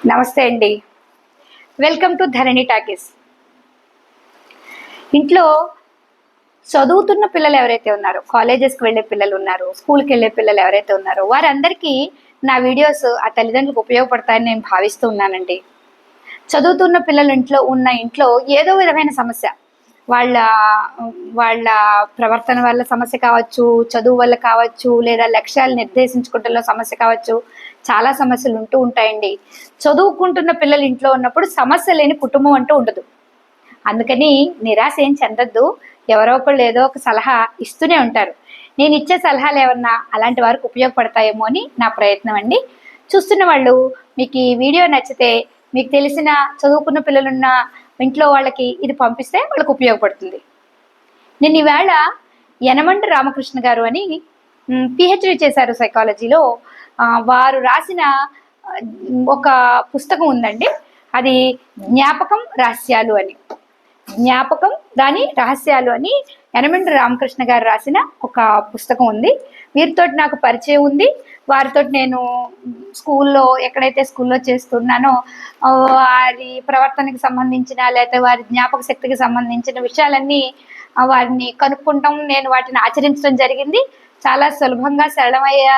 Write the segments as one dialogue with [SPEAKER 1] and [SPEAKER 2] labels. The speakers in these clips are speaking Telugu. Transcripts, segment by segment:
[SPEAKER 1] నమస్తే అండి. వెల్కమ్ టు ధరణి టాకీస్ ఇంట్లో చదువుతున్న పిల్లలు ఎవరైతే ఉన్నారో కాలేజెస్కి వెళ్ళే పిల్లలు ఉన్నారు స్కూల్కి వెళ్ళే పిల్లలు ఎవరైతే ఉన్నారో వారందరికీ నా వీడియోస్ ఆ తల్లిదండ్రులకు ఉపయోగపడతాయని నేను భావిస్తూ ఉన్నానండి. చదువుతున్న పిల్లలు ఇంట్లో ఉన్న ఇంట్లో ఏదో విధమైన సమస్య. వాళ్ళ వాళ్ళ ప్రవర్తన వల్ల సమస్య కావచ్చు చదువు వల్ల కావచ్చు లేదా లక్ష్యాలు నిర్దేశించుకుంటలో సమస్య కావచ్చు చాలా సమస్యలు ఉంటూ ఉంటాయండి. చదువుకుంటున్న పిల్లలు ఇంట్లో ఉన్నప్పుడు సమస్య లేని కుటుంబం అంటూ ఉండదు. అందుకని నిరాశ ఏం చెందద్దు. ఎవరో ఒకళ్ళు ఏదో ఒక సలహా ఇస్తూనే ఉంటారు. నేను ఇచ్చే సలహాలు ఏమన్నా అలాంటి వారికి ఉపయోగపడతాయేమో అని నా ప్రయత్నం అండి. చూస్తున్న వాళ్ళు మీకు ఈ వీడియో నచ్చితే మీకు తెలిసిన చదువుకున్న పిల్లలున్న ఇంట్లో వాళ్ళకి ఇది పంపిస్తే వాళ్ళకి ఉపయోగపడుతుంది. నేను ఈవేళ యనమండ రామకృష్ణ గారు అని పిహెచ్డి చేశారు సైకాలజీలో వారు రాసిన ఒక పుస్తకం ఉందండి. అది జ్ఞాపకం రహస్యాలు అని. జ్ఞాపకం దాని రహస్యాలు అని యనమండ్రి రామకృష్ణ గారు రాసిన ఒక పుస్తకం ఉంది. వీరితో నాకు పరిచయం ఉంది. వారితో నేను స్కూల్లో ఎక్కడైతే స్కూల్లో చేస్తున్నానో వారి ప్రవర్తనకి సంబంధించిన లేకపోతే వారి జ్ఞాపక శక్తికి సంబంధించిన విషయాలన్నీ వారిని కనుక్కుంటాం. నేను వాటిని ఆచరించడం జరిగింది. చాలా సులభంగా సరళమయ్యే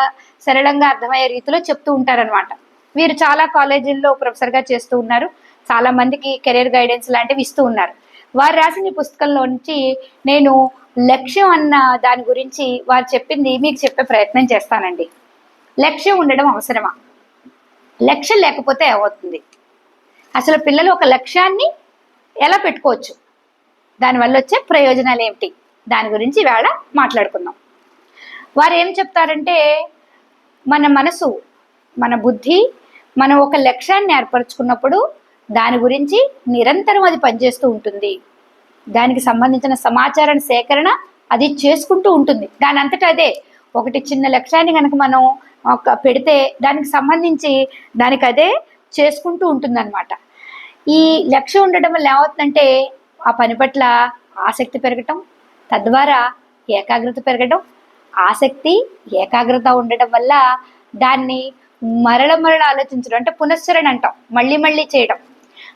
[SPEAKER 1] సరళంగా అర్థమయ్యే రీతిలో చెప్తూ ఉంటారనమాట వీరు చాలా కాలేజీల్లో ప్రొఫెసర్గా చేస్తూ ఉన్నారు. చాలా మందికి కెరీర్ గైడెన్స్ లాంటివి ఇస్తూ ఉన్నారు. వారు రాసిన పుస్తకంలోంచి పుస్తకంలో నుంచి నేను లక్ష్యం అన్న దాని గురించి వారు చెప్పింది మీకు చెప్పే ప్రయత్నం చేస్తానండి. లక్ష్యం ఉండడం అవసరమా? లక్ష్యం లేకపోతే ఏమవుతుంది? అసలు పిల్లలు ఒక లక్ష్యాన్ని ఎలా పెట్టుకోవచ్చు? దానివల్ల వచ్చే ప్రయోజనాలు ఏమిటి? దాని గురించి వేళ మాట్లాడుకుందాం. వారు ఏం చెప్తారంటే మన మనసు మన బుద్ధి మనం ఒక లక్ష్యాన్ని ఏర్పరచుకున్నప్పుడు దాని గురించి నిరంతరం అది పనిచేస్తూ ఉంటుంది. దానికి సంబంధించిన సమాచారం సేకరణ అది చేసుకుంటూ ఉంటుంది. దాని అంతటా అదే ఒకటి చిన్న లక్ష్యాన్ని కనుక మనం ఒక పెడితే దానికి సంబంధించి దానికి అదే చేసుకుంటూ ఉంటుందన్నమాట. ఈ లక్ష్యం ఉండడం వల్ల ఏమవుతుందంటే ఆ పని పట్ల ఆసక్తి పెరగటం తద్వారా ఏకాగ్రత పెరగడం ఆసక్తి ఏకాగ్రత ఉండటం వల్ల దాన్ని మరల మరల ఆలోచించడం అంటే పునశ్చరణ అంటాం. మళ్ళీ మళ్ళీ చేయడం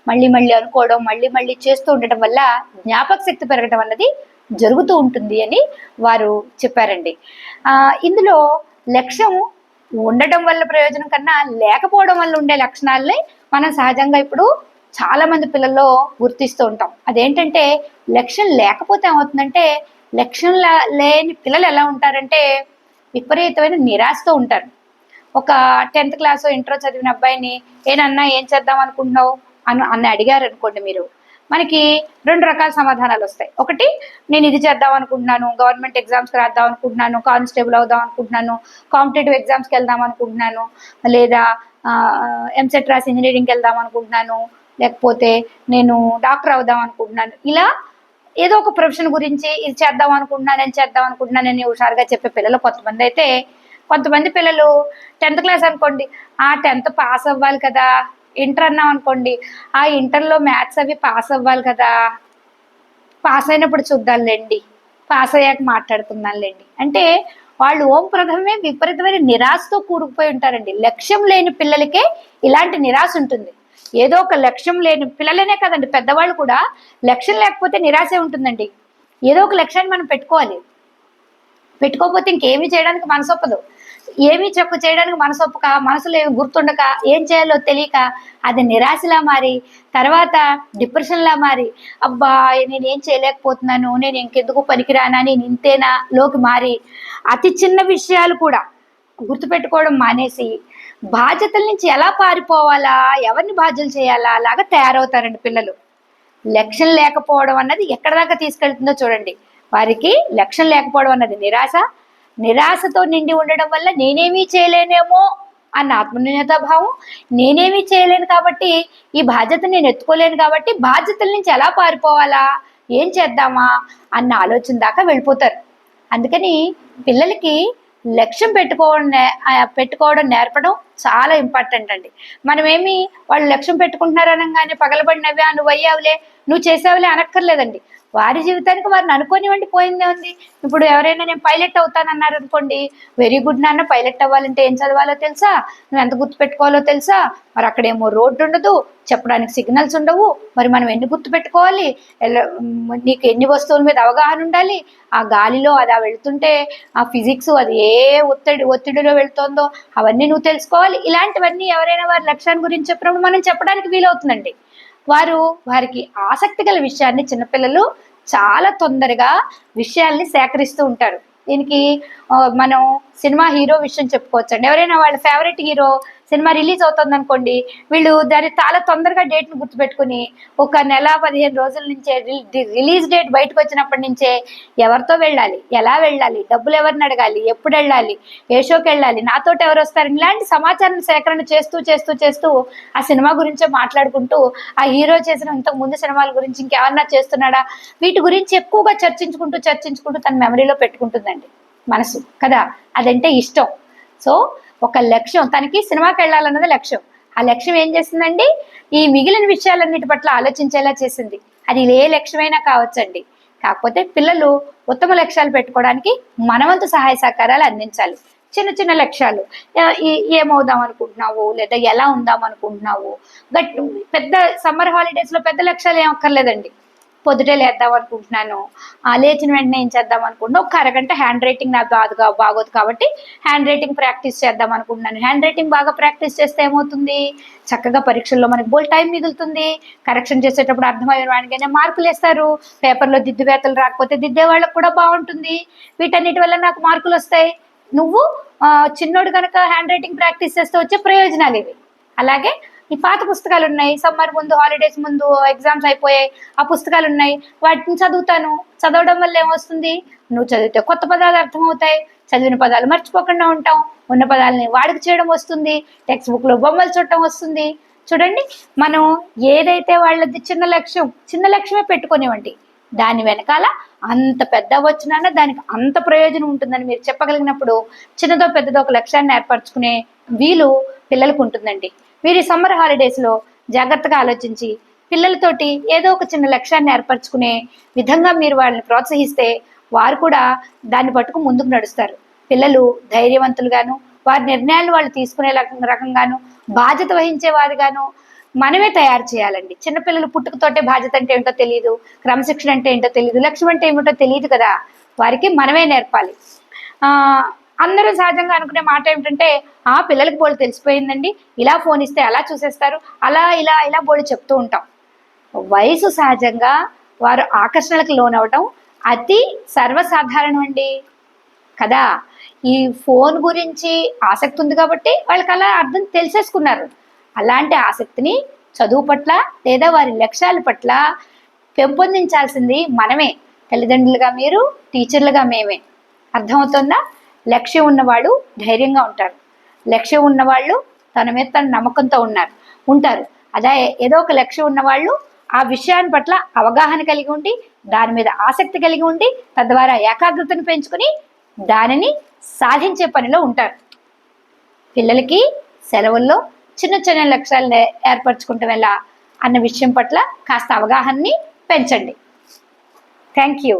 [SPEAKER 1] మళ్ళీ మళ్ళీ అనుకోవడం మళ్ళీ మళ్ళీ చేస్తూ ఉండటం వల్ల జ్ఞాపక శక్తి పెరగడం అన్నది జరుగుతూ ఉంటుంది అని వారు చెప్పారండి. ఇందులో లక్ష్యం ఉండటం వల్ల ప్రయోజనం కన్నా లేకపోవడం వల్ల ఉండే లక్షణాలనే మనం సహజంగా ఇప్పుడు చాలా మంది పిల్లల్లో గుర్తిస్తూ ఉంటాం. అదేంటంటే లక్ష్యం లేకపోతే ఏమవుతుందంటే లక్ష్యం లేని పిల్లలు ఎలా ఉంటారంటే విపరీతమైన నిరాశతో ఉంటారు. ఒక టెన్త్ క్లాస్ ఇంటర్ చదివిన అబ్బాయిని ఏనన్నా ఏం చేద్దాం అనుకుంటున్నావు? అని అన్న అడిగారు అనుకోండి మీరు. మనకి రెండు రకాల సమాధానాలు వస్తాయి. ఒకటి నేను ఇది చేద్దాం అనుకుంటున్నాను గవర్నమెంట్ ఎగ్జామ్స్కి రాద్దాం అనుకుంటున్నాను కానిస్టేబుల్ అవుదాం అనుకుంటున్నాను కాంపిటేటివ్ ఎగ్జామ్స్కి వెళ్దాం అనుకుంటున్నాను లేదా ఎంసెట్ రాసి ఇంజనీరింగ్కి వెళ్దాం అనుకుంటున్నాను లేకపోతే నేను డాక్టర్ అవుదాం అనుకుంటున్నాను. ఇలా ఏదో ఒక ప్రొఫెషన్ గురించి ఇది చేద్దాం అనుకుంటున్నాను నేను చేద్దాం అనుకుంటున్నాను నేను హుషారుగా చెప్పే పిల్లలు కొంతమంది అయితే కొంతమంది పిల్లలు టెన్త్ క్లాస్ అనుకోండి ఆ టెన్త్ పాస్ అవ్వాలి కదా ఇంటర్ అన్నాం అనుకోండి ఆ ఇంటర్లో మ్యాథ్స్ అవి పాస్ అవ్వాలి కదా పాస్ అయినప్పుడు చూద్దాంలేండి పాస్ అయ్యాక మాట్లాడుకుందాంలేండి అంటే వాళ్ళు ఓం ప్రథమే విపరీతమైన నిరాశతో కూరుకుపోయి ఉంటారండి. లక్ష్యం లేని పిల్లలకే ఇలాంటి నిరాశ ఉంటుంది. ఏదో ఒక లక్ష్యం లేని పిల్లలనే కదండి పెద్దవాళ్ళు కూడా లక్ష్యం లేకపోతే నిరాశే ఉంటుందండి. ఏదో ఒక లక్ష్యాన్ని మనం పెట్టుకోవాలి. పెట్టుకోకపోతే ఇంకేమీ చేయడానికి మనసొప్పదు ఏమీ చెప్పు చేయడానికి మనసొప్పక మనసులో ఏమి గుర్తుండక ఏం చేయాలో తెలియక అది నిరాశలా మారి తర్వాత డిప్రెషన్లా మారి అబ్బా నేను ఏం చేయలేకపోతున్నాను నేను ఇంకెందుకు పనికిరానా నేను ఇంతేనా లోకి మారి అతి చిన్న విషయాలు కూడా గుర్తుపెట్టుకోవడం మానేసి బాధ్యతల నుంచి ఎలా పారిపోవాలా? ఎవరిని బాధ్యతలు చేయాలా? అలాగా తయారవుతారండి పిల్లలు. లక్ష్యం లేకపోవడం అన్నది ఎక్కడ దాకా తీసుకెళ్తుందో చూడండి. వారికి లక్ష్యం లేకపోవడం అన్నది నిరాశ. నిరాశతో నిండి ఉండడం వల్ల నేనేమీ చేయలేనేమో అన్న ఆత్మన్యూనతా భావం నేనేమీ చేయలేను కాబట్టి ఈ బాధ్యత నేను ఎత్తుకోలేను కాబట్టి బాధ్యతల నుంచి ఎలా పారిపోవాలా? ఏం చేద్దామా? అన్న ఆలోచన దాకా వెళ్ళిపోతారు. అందుకని పిల్లలకి లక్ష్యం పెట్టుకోవడం పెట్టుకోవడం నేర్పడం చాలా ఇంపార్టెంట్ అండి. మనమేమి వాళ్ళు లక్ష్యం పెట్టుకుంటున్నారు అనగానే పగలబడినవే నువ్వు అయ్యావులే నువ్వు చేసావులే అనక్కర్లేదండి. వారి జీవితానికి వారిని అనుకోనివ్వండి పోయిందే ఉంది ఇప్పుడు ఎవరైనా నేను పైలట్ అవుతానన్నారు అనుకోండి వెరీ గుడ్ నాన్న పైలట్ అవ్వాలంటే ఏం చదవాలో తెలుసా? నువ్వు ఎంత గుర్తు పెట్టుకోవాలో తెలుసా? మరి అక్కడేమో రోడ్డు ఉండదు చెప్పడానికి సిగ్నల్స్ ఉండవు మరి మనం ఎన్ని గుర్తు పెట్టుకోవాలి? ఎలా- నీకు ఎన్ని వస్తువుల మీద అవగాహన ఉండాలి? ఆ గాలిలో అది ఆ వెళ్తుంటే ఆ ఫిజిక్స్ అది ఏ ఒత్తిడి ఒత్తిడిలో వెళ్తుందో అవన్నీ నువ్వు తెలుసుకోవాలి. ఇలాంటివన్నీ ఎవరైనా వారి లక్ష్యాన్ని గురించి చెప్పినప్పుడు మనం చెప్పడానికి వీలవుతుందండి. వారు వారికి ఆసక్తి గల విషయాన్ని చిన్నపిల్లలు చాలా తొందరగా విషయాల్ని సేకరిస్తూ ఉంటారు. దీనికి మనం సినిమా హీరో విషయం చెప్పుకోవచ్చండి. ఎవరైనా వాళ్ళ ఫేవరెట్ హీరో సినిమా రిలీజ్ అవుతుంది అనుకోండి వీళ్ళు దాన్ని చాలా తొందరగా డేట్ను గుర్తుపెట్టుకుని ఒక నెల పదిహేను రోజుల నుంచే రిలీజ్ డేట్ బయటకు వచ్చినప్పటి నుంచే ఎవరితో వెళ్ళాలి ఎలా వెళ్ళాలి డబ్బులు ఎవరిని అడగాలి ఎప్పుడు వెళ్ళాలి ఏ షోకి వెళ్ళాలి నాతోటి ఎవరు వస్తారు ఇలాంటి సమాచారం సేకరణ చేస్తూ చేస్తూ చేస్తూ ఆ సినిమా గురించే మాట్లాడుకుంటూ ఆ హీరో చేసిన ఇంతకు ముందు సినిమాల గురించి ఇంకేమన్నా చేస్తున్నాడా వీటి గురించి ఎక్కువగా చర్చించుకుంటూ చర్చించుకుంటూ తన మెమరీలో పెట్టుకుంటుందండి మనసు కదా? అదంటే ఇష్టం. సో ఒక లక్ష్యం తనకి సినిమాకి వెళ్ళాలన్నది లక్ష్యం. ఆ లక్ష్యం ఏం చేసిందండి? ఈ మిగిలిన విషయాలన్నిటి పట్ల ఆలోచించేలా చేసింది. అది ఏ లక్ష్యమైనా కావచ్చండి. కాకపోతే పిల్లలు ఉత్తమ లక్ష్యాలు పెట్టుకోవడానికి మనవంతు సహాయ సహకారాలు అందించాలి. చిన్న చిన్న లక్ష్యాలు. ఏమవుదాం అనుకుంటున్నావు? లేదా ఎలా ఉందాం అనుకుంటున్నావు? గట్ పెద్ద సమ్మర్ హాలిడేస్లో పెద్ద లక్ష్యాలు ఏం అక్కర్లేదండి. పొద్దుటే లేద్దాం అనుకుంటున్నాను. ఆ లేచిన వెంటనే ఏం చేద్దాం అనుకుంటున్నా ఒక అరగంట హ్యాండ్ రైటింగ్ నాకు బాగా బాగోదు కాబట్టి హ్యాండ్ రైటింగ్ ప్రాక్టీస్ చేద్దాం అనుకుంటున్నాను. హ్యాండ్ రైటింగ్ బాగా ప్రాక్టీస్ చేస్తే ఏమవుతుంది? చక్కగా పరీక్షల్లో మనకి బోల్ టైం మిగులుతుంది. కరెక్షన్ చేసేటప్పుడు అర్థమైన వాడికైనా మార్కులు వేస్తారు. పేపర్లో దిద్దువేతలు రాకపోతే దిద్దే వాళ్ళకి కూడా బాగుంటుంది. వీటన్నిటి వల్ల నాకు మార్కులు వస్తాయి. నువ్వు చిన్నోడు కనుక హ్యాండ్ రైటింగ్ ప్రాక్టీస్ చేస్తే వచ్చే ప్రయోజనాలు ఇవి అలాగే ఈ పాత పుస్తకాలు ఉన్నాయి. సమ్మర్ ముందు హాలిడేస్ ముందు ఎగ్జామ్స్ అయిపోయాయి. ఆ పుస్తకాలు ఉన్నాయి. వాటిని చదువుతాను. చదవడం వల్ల ఏమొస్తుంది? నువ్వు చదివితే కొత్త పదాలు అర్థమవుతాయి. చదివిన పదాలు మర్చిపోకుండా ఉంటాం ఉన్న పదాలని వాడికి చేయడం వస్తుంది. టెక్స్ట్ బుక్లో బొమ్మలు చూడటం వస్తుంది. చూడండి మనం ఏదైతే వాళ్ళది చిన్న లక్ష్యం చిన్న లక్ష్యమే పెట్టుకునేవండి. దాని వెనకాల అంత పెద్ద వచ్చినా దానికి అంత ప్రయోజనం ఉంటుందని మీరు చెప్పగలిగినప్పుడు చిన్నదో పెద్దదో ఒక లక్ష్యాన్ని ఏర్పరచుకునే వీలు పిల్లలకు ఉంటుందండి. మీరు ఈ సమ్మర్ హాలిడేస్లో జాగ్రత్తగా ఆలోచించి పిల్లలతోటి ఏదో ఒక చిన్న లక్ష్యాన్ని ఏర్పరచుకునే విధంగా మీరు వాళ్ళని ప్రోత్సహిస్తే వారు కూడా దాన్ని పట్టుకు ముందుకు నడుస్తారు. పిల్లలు ధైర్యవంతులుగాను వారి నిర్ణయాలు వాళ్ళు తీసుకునే రకం- రకంగాను బాధ్యత వహించే వారిగాను మనమే తయారు చేయాలండి. చిన్నపిల్లలు పుట్టుకతోటే బాధ్యత అంటే ఏంటో తెలియదు క్రమశిక్షణ అంటే ఏంటో తెలియదు లక్ష్యం అంటే ఏమిటో తెలియదు కదా. వారికి మనమే నేర్పాలి. అందరూ సహజంగా అనుకునే మాట ఏమిటంటే ఆ పిల్లలకి బోళ్ళు తెలిసిపోయిందండి. ఇలా ఫోన్ ఇస్తే అలా చూసేస్తారు. అలా ఇలా ఇలా బోళ్ళు చెప్తూ ఉంటాం. వయసు సహజంగా వారు ఆకర్షణలకు లోనవటం అతి సర్వసాధారణం అండి. కదా? ఈ ఫోన్ గురించి ఆసక్తి ఉంది కాబట్టి వాళ్ళకి అలా అర్థం తెలిసేసుకున్నారు. అలాంటి ఆసక్తిని చదువు పట్ల లేదా వారి లక్ష్యాల పట్ల పెంపొందించాల్సింది మనమే. తల్లిదండ్రులుగా మీరు టీచర్లుగా మేమే. అర్థమవుతుందా? లక్ష్యం ఉన్నవాళ్ళు ధైర్యంగా ఉంటారు. లక్ష్యం ఉన్నవాళ్ళు తన మీద తన నమ్మకంతో ఉన్నారు ఉంటారు. అదే ఏదో ఒక లక్ష్యం ఉన్నవాళ్ళు ఆ విషయాన్ని పట్ల అవగాహన కలిగి ఉండి దాని మీద ఆసక్తి కలిగి ఉండి తద్వారా ఏకాగ్రతను పెంచుకుని దానిని సాధించే పనిలో ఉంటారు. పిల్లలకి సెలవుల్లో చిన్న చిన్న లక్ష్యాలను ఏర్పరచుకుంటాం ఎలా అన్న విషయం పట్ల కాస్త అవగాహనని పెంచండి. Thank you